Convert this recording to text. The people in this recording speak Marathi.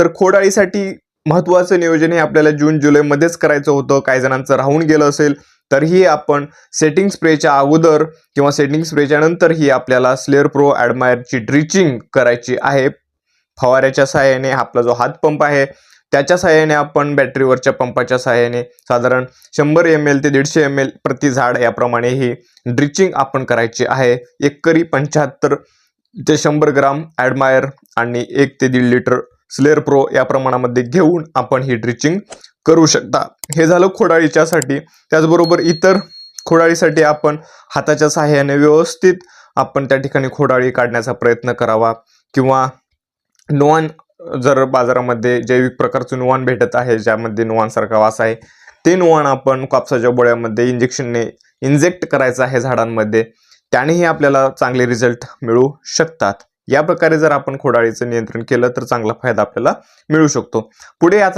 तर खोडाळीसाठी महत्त्वाचं नियोजन हे आपल्याला जून जुलैमध्येच करायचं होतं. काही जणांचं राहून गेलं असेल तरीही आपण सेटिंग स्प्रेच्या अगोदर किंवा सेटिंग स्प्रेच्या नंतरही आपल्याला स्लेअर प्रो ॲडमायरची ड्रिचिंग करायची आहे. फवाऱ्याच्या सहाय्याने आपला जो हातपंप आहे त्याच्या सहाय्याने आपण बॅटरीवरच्या पंपाच्या सहाय्याने साधारण शंभर एम एल ते दीडशे एम एल प्रति झाड याप्रमाणे ही ड्रिचिंग आपण करायची आहे. एकरी पंच्याहत्तर ते शंभर ग्राम ॲडमायर आणि एक ते दीड लिटर स्लेअर प्रो या प्रमाणामध्ये घेऊन आपण ही ड्रिचिंग करू शकता. हे झालं खोडाळीच्यासाठी. त्याचबरोबर इतर खोडाळीसाठी आपण हाताच्या सहाय्याने व्यवस्थित आपण त्या ठिकाणी खोडाळी काढण्याचा प्रयत्न करावा. किंवा नुवान जर बाजारामध्ये जैविक प्रकारचं नुवान भेटत आहे ज्यामध्ये नोवानसारखा वास आहे ते नुवान आपण कापसाच्या बोळ्यामध्ये इंजेक्शनने इंजेक्ट करायचं आहे झाडांमध्ये. त्यानेही आपल्याला चांगले रिझल्ट मिळू शकतात. या प्रकारे जर आपण खोडाळीचं नियंत्रण केलं तर चांगला फायदा आपल्याला मिळू शकतो. पुढे याचा